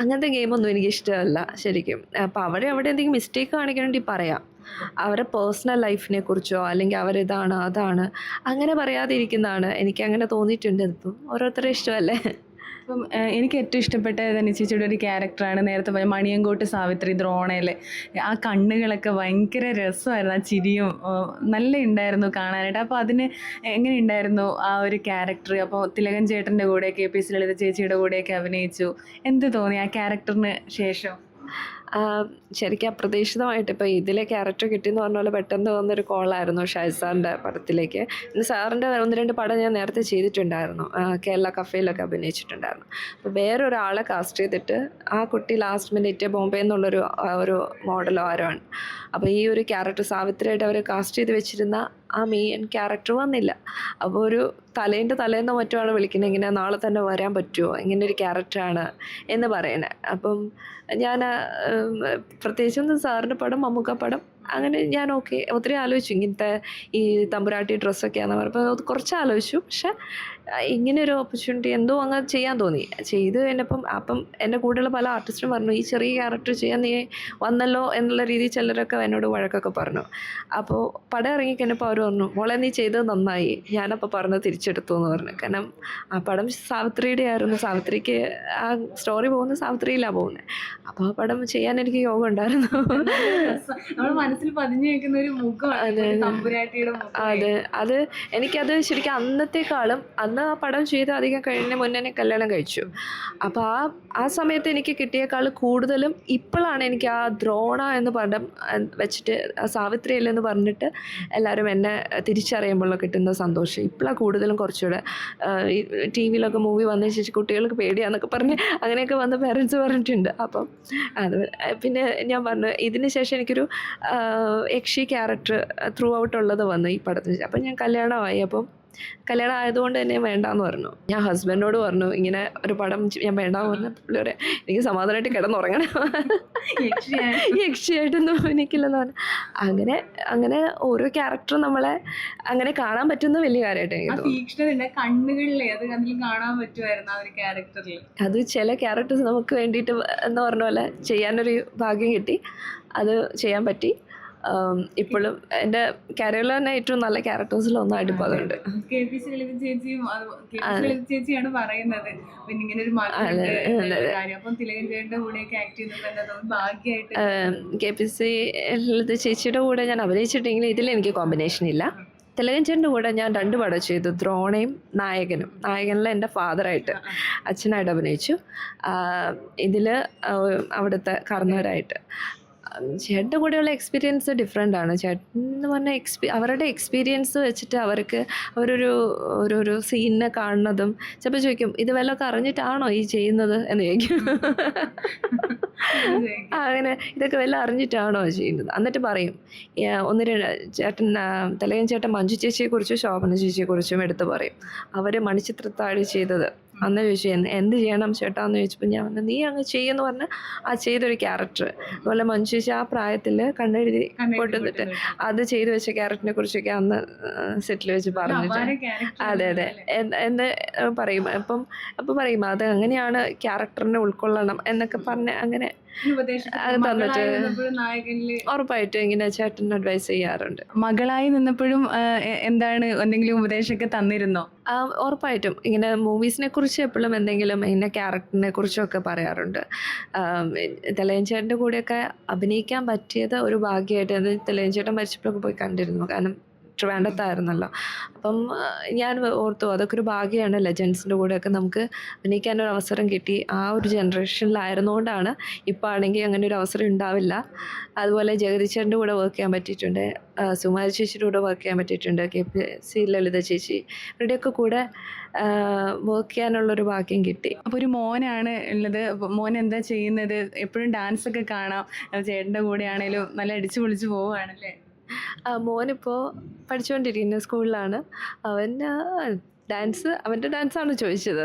അങ്ങനത്തെ ഗെയിമൊന്നും എനിക്ക് ഇഷ്ടമല്ല ശരിക്കും. അപ്പോൾ അവരെ അവിടെ എന്തെങ്കിലും മിസ്റ്റേക്ക് കാണിക്കണമെങ്കിൽ പറയാം. അവരുടെ പേഴ്സണൽ ലൈഫിനെ കുറിച്ചോ അല്ലെങ്കിൽ അവരിതാണ് അതാണ് അങ്ങനെ പറയാതിരിക്കുന്നതാണ് എനിക്ക് അങ്ങനെ തോന്നിയിട്ടുണ്ട്. ഇപ്പം ഓരോരുത്തരുടെ ഇഷ്ടമല്ലേ? അപ്പം എനിക്ക് ഏറ്റവും ഇഷ്ടപ്പെട്ട ധന്യ ചേച്ചിയുടെ ഒരു ക്യാരക്ടറാണ് നേരത്തെ പറഞ്ഞ മണിയങ്കോട്ട് സാവിത്രി ദ്രോണയിലെ. ആ കണ്ണുകളൊക്കെ ഭയങ്കര രസമായിരുന്നു. ആ ചിരിയും നല്ല ഉണ്ടായിരുന്നു കാണാനായിട്ട്. അപ്പോൾ അതിന് എങ്ങനെ ഉണ്ടായിരുന്നു ആ ഒരു ക്യാരക്ടർ അപ്പോൾ തിലകൻ ചേട്ടന്റെ കൂടെ പി സി ലളിത ചേച്ചിയുടെ കൂടെയൊക്കെ അഭിനയിച്ചു. എന്ത് തോന്നി ആ ക്യാരക്ടറിന് ശേഷം? ശരിക്കും അപ്രതീക്ഷിതമായിട്ട് ഇപ്പോൾ ഇതിലെ ക്യാരക്ടർ കിട്ടിയെന്ന് പറഞ്ഞ പോലെ പെട്ടെന്ന് വന്നൊരു കോളായിരുന്നു ഷാജി സാറിന്റെ പടത്തിലേക്ക്. പിന്നെ സാറിന്റെ ഒന്ന് രണ്ട് പടം ഞാൻ നേരത്തെ ചെയ്തിട്ടുണ്ടായിരുന്നു. കേരള കഫേയിലൊക്കെ അഭിനയിച്ചിട്ടുണ്ടായിരുന്നു. അപ്പോൾ വേറൊരാളെ കാസ്റ്റ് ചെയ്തിട്ട് ആ കുട്ടി ലാസ്റ്റ് മിനിറ്റ് ബോംബെ എന്നുള്ളൊരു ഒരു മോഡലോ ആരോ ആണ് അപ്പോൾ ഈ ഒരു ക്യാരക്ടർ സാവിത്രിയായിട്ട് അവർ കാസ്റ്റ് ചെയ്ത് വെച്ചിരുന്ന ആ മെയിൻ ക്യാരക്ടർ വന്നില്ല. അപ്പോൾ ഒരു തലേന്റെ തലേന്നോ മറ്റോ ആണ് വിളിക്കുന്നത്. ഇങ്ങനെ നാളെ തന്നെ വരാൻ പറ്റുമോ ഇങ്ങനെ ഒരു ക്യാരക്ടറാണ് എന്ന് പറയുന്നത് അപ്പം ഞാൻ പ്രത്യേകിച്ചൊന്നും സാറിന്റെ പടം മമ്മൂക്ക പടം അങ്ങനെ ഞാൻ ഓക്കെ ഒത്തിരി ആലോചിച്ചു. ഇങ്ങനത്തെ ഈ തമ്പുരാട്ടി ഡ്രസ്സൊക്കെയാണെന്ന് അത് കുറച്ച് ആലോചിച്ചു. പക്ഷെ ഇങ്ങനെ ഒരു ഓപ്പർച്യൂണിറ്റി എന്തോ അങ്ങ് ചെയ്യാൻ തോന്നി. ചെയ്ത് കഴിഞ്ഞപ്പം അപ്പം എന്റെ കൂടെയുള്ള പല ആർട്ടിസ്റ്റും പറഞ്ഞു ഈ ചെറിയ ക്യാരക്ടർ ചെയ്യാൻ നീ വന്നല്ലോ എന്നുള്ള രീതിയിൽ ചിലരൊക്കെ എന്നോട് വഴക്കൊക്കെ പറഞ്ഞു. അപ്പോൾ പടം ഇറങ്ങിക്കഴിഞ്ഞപ്പോൾ അവർ പറഞ്ഞു മോളെ നീ ചെയ്തത് നന്നായി. ഞാനപ്പോൾ പറഞ്ഞത് തിരിച്ചെടുത്തു എന്ന് പറഞ്ഞു. കാരണം ആ പടം സാവിത്രിയുടെ ആയിരുന്നു. സാവിത്രിക്ക് ആ സ്റ്റോറി പോകുന്നത് സാവിത്രിയിലാണ് പോകുന്നത്. അപ്പോൾ ആ പടം ചെയ്യാൻ എനിക്ക് യോഗം ഉണ്ടായിരുന്നു. നമ്മൾ മനസ്സിൽ പതിഞ്ഞു വെക്കുന്ന ഒരു മുഖം. അതെ. അത് എനിക്കത് ശരിക്കും അന്നത്തെക്കാളും അന്ന് ആ പടം ചെയ്ത് അധികം കഴിഞ്ഞ മുന്നേ കല്യാണം കഴിച്ചു. അപ്പോൾ ആ ആ സമയത്ത് എനിക്ക് കിട്ടിയേക്കാൾ കൂടുതലും ഇപ്പോഴാണ് എനിക്ക് ആ ദ്രോണ എന്ന് പടം വെച്ചിട്ട് ആ സാവിത്രിയല്ല എന്ന് പറഞ്ഞിട്ട് എല്ലാവരും എന്നെ തിരിച്ചറിയുമ്പോൾ കിട്ടുന്ന സന്തോഷം. ഇപ്പോഴാണ് കൂടുതലും കുറച്ചുകൂടെ ടി വിയിലൊക്കെ മൂവി വന്നതിന് ശേഷം കുട്ടികൾക്ക് പേടിയാന്നൊക്കെ പറഞ്ഞ് അങ്ങനെയൊക്കെ വന്ന് പേരൻസ് പറഞ്ഞിട്ടുണ്ട്. അപ്പം അത് പിന്നെ ഞാൻ പറഞ്ഞു ഇതിന് ശേഷം എനിക്കൊരു യക്ഷി ക്യാരക്ടർ ത്രൂ ഔട്ട് ഉള്ളത് വന്നു ഈ പടത്തിന് അപ്പം ഞാൻ കല്യാണമായി. അപ്പം കല്യാണം ആയതുകൊണ്ട് തന്നെ വേണ്ടാന്ന് പറഞ്ഞു. ഞാൻ ഹസ്ബൻഡോട് പറഞ്ഞു ഇങ്ങനെ ഒരു പടം ഞാൻ വേണ്ടാന്ന് പറഞ്ഞു. പുള്ളി പറയാം എനിക്ക് സമാധാനമായിട്ട് കിടന്നുറങ്ങണം. യക്ഷിയായി. യക്ഷിയായിട്ടൊന്നും എനിക്കില്ലെന്ന് പറഞ്ഞു. അങ്ങനെ അങ്ങനെ ഓരോ ക്യാരക്ടറും നമ്മളെ അങ്ങനെ കാണാൻ പറ്റുന്ന വലിയ കാര്യമായിട്ട് എനിക്ക് കണ്ണുകളിലെ അത് കാണാൻ പറ്റുമായിരുന്നു ആ ഒരു ക്യാരക്ടറിൽ അത് ചില ക്യാരക്ടേഴ്സ് നമുക്ക് വേണ്ടിയിട്ട് എന്ന് പറഞ്ഞ പോലെ ചെയ്യാനൊരു ഭാഗ്യം കിട്ടി. അത് ചെയ്യാൻ പറ്റി. ഇപ്പോഴും എന്റെ കരിയറിൽ തന്നെ ഏറ്റവും നല്ല ക്യാരക്ടേഴ്സിൽ ഒന്നായിട്ട് ഇപ്പോൾ അതുണ്ട്. ചേച്ചിയാണ് പറയുന്നത്. പിന്നെ ഇങ്ങനെ ഒരു കെ പി സി ലളിത ചേച്ചിയുടെ കൂടെ ഞാൻ അഭിനയിച്ചിട്ടെങ്കിലും ഇതിൽ എനിക്ക് കോമ്പിനേഷൻ ഇല്ല. തിലകഞ്ചേന്റെ കൂടെ ഞാൻ രണ്ട് പടം ചെയ്തു. ദ്രോണയും നായകനും. നായകനിൽ എന്റെ ഫാദറായിട്ട് അച്ഛനായിട്ട് അഭിനയിച്ചു. ഇതിൽ അവിടുത്തെ കർണവരായിട്ട് ചേട്ടന്റെ കൂടെയുള്ള എക്സ്പീരിയൻസ് ഡിഫറെന്റ് ആണ്. ചേട്ടൻ എന്ന് പറഞ്ഞാൽ എക്സ്പീ അവരുടെ എക്സ്പീരിയൻസ് വെച്ചിട്ട് അവർക്ക് അവരൊരു ഒരു ഒരു സീനിനെ കാണുന്നതും ചിലപ്പോൾ ചോദിക്കും ഇത് വല്ലതൊക്കെ അറിഞ്ഞിട്ടാണോ ഈ ചെയ്യുന്നത് എന്ന് ചോദിക്കും. അങ്ങനെ ഇതൊക്കെ വല്ല അറിഞ്ഞിട്ടാണോ ചെയ്യുന്നത്? എന്നിട്ട് പറയും ഒന്ന് രണ്ട് ചേട്ടൻ തലയൻ ചേട്ടൻ മഞ്ജു ചേച്ചിയെക്കുറിച്ചും ശോഭന ചേച്ചിയെക്കുറിച്ചും എടുത്ത് പറയും. അവർ മണിച്ചിത്രത്താഴി ചെയ്തത്. അന്ന് ചോദിച്ചു "എന്ത് ചെയ്യണം ചേട്ടാ എന്ന് ചോദിച്ചപ്പോൾ ഞാൻ പറഞ്ഞു നീ അങ്ങ് ചെയ്യുമെന്ന് പറഞ്ഞ് ആ ചെയ്തൊരു ക്യാരക്ടർ. അതുപോലെ മനുഷ്യ ആ പ്രായത്തിൽ കണ്ണെഴുതി പൊട്ടുന്നിട്ട് അത് ചെയ്തു വെച്ച ക്യാരക്ടറിനെ കുറിച്ചൊക്കെ അന്ന് സെറ്റിൽ വെച്ച് പറഞ്ഞിട്ട്. അതെ അതെ. എന്ത് എന്ന് പറയും അപ്പം അപ്പം പറയും അത് അങ്ങനെയാണ് ക്യാരക്ടറിനെ ഉൾക്കൊള്ളണം എന്നൊക്കെ പറഞ്ഞ് അങ്ങനെ അത് തന്നിട്ട് നായകനിൽ ഉറപ്പായിട്ടും ഇങ്ങനെ ചേട്ടൻ അഡ്വൈസ് ചെയ്യാറുണ്ട്. മകളായി നിന്നപ്പോഴും എന്താണ് എന്തെങ്കിലും ഉപദേശമൊക്കെ തന്നിരുന്നോ? ഉറപ്പായിട്ടും. ഇങ്ങനെ മൂവീസിനെ കുറിച്ച് എപ്പോഴും എന്തെങ്കിലും ഇന്ന ക്യാരക്ടറിനെ കുറിച്ചൊക്കെ പറയാറുണ്ട്. തെലയഞ്ചേട്ടന്റെ കൂടെയൊക്കെ അഭിനയിക്കാൻ പറ്റിയത് ഒരു ഭാഗ്യമായിട്ട് അത് തെലയഞ്ചേട്ടൻ മരിച്ചപ്പോഴൊക്കെ പോയി കണ്ടിരുന്നു. കാരണം ട്രിവാൻഡത്തായിരുന്നല്ലോ അപ്പം ഞാൻ ഓർത്തു അതൊക്കെ ഒരു ഭാഗ്യമാണ് ലെജൻസിന്റെ കൂടെയൊക്കെ നമുക്ക് അഭിനയിക്കാനൊരു അവസരം കിട്ടി. ആ ഒരു ജനറേഷനിലായിരുന്നുകൊണ്ടാണ് ഇപ്പോൾ ആണെങ്കിൽ അങ്ങനെ ഒരു അവസരം ഉണ്ടാവില്ല. അതുപോലെ ജഗദീശന്റെ കൂടെ വർക്ക് ചെയ്യാൻ പറ്റിയിട്ടുണ്ട്. സുമാര ചേച്ചിയുടെ കൂടെ വർക്ക് ചെയ്യാൻ പറ്റിയിട്ടുണ്ട്. കെ പി സി ലളിത ചേച്ചി. ഇവരുടെയൊക്കെ കൂടെ വർക്ക് ചെയ്യാനുള്ളൊരു ഭാഗ്യം കിട്ടി. അപ്പോൾ ഒരു മോനാണ് ഉള്ളത്. മോൻ എന്താ ചെയ്യുന്നത്? എപ്പോഴും ഡാൻസൊക്കെ കാണാം. ചേട്ടന്റെ കൂടെ ആണെങ്കിലും നല്ല അടിച്ചു പൊളിച്ച് പോവുകയാണല്ലേ? മോനിപ്പോൾ പഠിച്ചുകൊണ്ടിരിക്കുന്ന സ്കൂളിലാണ്. അവൻ ഡാൻസ് അവന്റെ ഡാൻസാണ് ചോദിച്ചത്.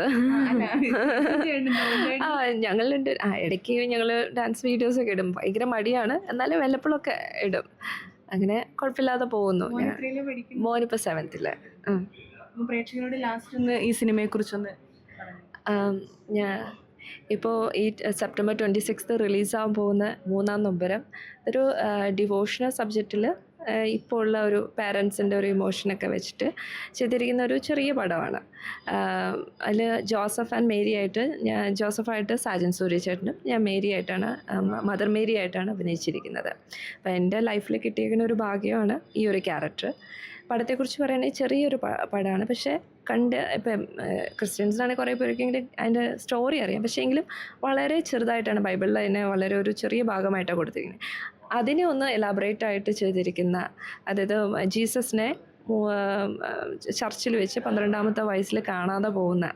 ആ ഞങ്ങളുണ്ട് ആ ഇടയ്ക്ക് ഞങ്ങൾ ഡാൻസ് വീഡിയോസൊക്കെ ഇടും. ഭയങ്കര മടിയാണ്. എന്നാലും വല്ലപ്പോഴൊക്കെ ഇടും. അങ്ങനെ കുഴപ്പമില്ലാതെ പോകുന്നു. മോനിപ്പോൾ സെവൻത്തിൽ പ്രേക്ഷകരോട് ലാസ്റ്റ് ഒന്ന് ഈ സിനിമയെ കുറിച്ചൊന്ന് ഞാൻ ഇപ്പോൾ ഈ സെപ്റ്റംബർ ട്വന്റി സിക്സ് റിലീസാകാൻ പോകുന്ന മൂന്നാം നൊമ്പരം. ഒരു ഡിവോഷണൽ സബ്ജക്റ്റിൽ ഇപ്പോൾ ഉള്ള ഒരു പാരൻസിന്റെ ഒരു ഇമോഷനൊക്കെ വെച്ചിട്ട് ചെയ്തിരിക്കുന്ന ഒരു ചെറിയ പടമാണ്. അതിൽ ജോസഫ് ആൻഡ് മേരി ആയിട്ട് ഞാൻ ജോസഫായിട്ട് സാജൻ സൂര്യ ചേട്ടനും ഞാൻ മേരി ആയിട്ടാണ് മദർ മേരി ആയിട്ടാണ് അഭിനയിച്ചിരിക്കുന്നത്. അപ്പോൾ എന്റെ ലൈഫിൽ കിട്ടിയിരിക്കുന്ന ഒരു ഭാഗ്യമാണ് ഈ ഒരു ക്യാരക്ടർ പടത്തെക്കുറിച്ച് പറയുകയാണെങ്കിൽ ചെറിയൊരു പടമാണ്. പക്ഷേ കണ്ട് ഇപ്പം ക്രിസ്ത്യൻസിനാണെങ്കിൽ കുറേ പേർക്കെങ്കിലും അതിന്റെ സ്റ്റോറി അറിയാം. പക്ഷേ എങ്കിലും വളരെ ചെറുതായിട്ടാണ് ബൈബിളിൽ അതിനെ വളരെ ഒരു ചെറിയ ഭാഗമായിട്ടാണ് കൊടുത്തിരിക്കുന്നത്. അതിനെ ഒന്ന് എലാബറേറ്റ് ആയിട്ട് ചെയ്തിരിക്കുന്ന അതായത് ജീസസിനെ ചർച്ചിൽ വെച്ച് പന്ത്രണ്ടാമത്തെ വയസ്സിൽ കാണാതെ പോകുന്ന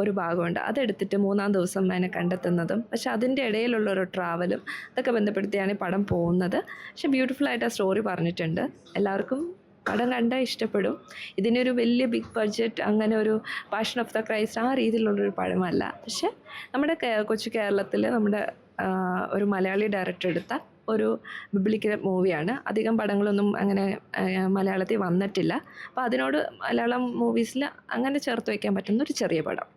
ഒരു ഭാഗമുണ്ട്. അതെടുത്തിട്ട് മൂന്നാം ദിവസം അതിനെ കണ്ടെത്തുന്നതും പക്ഷെ അതിന്റെ ഇടയിലുള്ള ഒരു ട്രാവലും ഇതൊക്കെ ബന്ധപ്പെടുത്തിയാണ് ഈ പടം പോകുന്നത്. പക്ഷെ ബ്യൂട്ടിഫുള്ളായിട്ട് ആ സ്റ്റോറി പറഞ്ഞിട്ടുണ്ട്. എല്ലാവർക്കും പടം കണ്ടാൽ ഇഷ്ടപ്പെടും. ഇതിനൊരു വലിയ ബിഗ് ബഡ്ജറ്റ് അങ്ങനെ ഒരു പാഷൻ ഓഫ് ദ ക്രൈസ്റ്റ് ആ രീതിയിലുള്ളൊരു പടമല്ല. പക്ഷെ നമ്മുടെ കൊച്ചു കേരളത്തിൽ നമ്മുടെ ഒരു മലയാളി ഡയറക്ടർ എടുത്ത ഒരു ബിബ്ലിക്കൽ മൂവിയാണ് അധികം പടങ്ങളൊന്നും അങ്ങനെ മലയാളത്തിൽ വന്നിട്ടില്ല. അപ്പോൾ അതിനോട് മലയാളം മൂവീസിൽ അങ്ങനെ ചേർത്ത് വയ്ക്കാൻ പറ്റുന്ന ഒരു ചെറിയ പടം.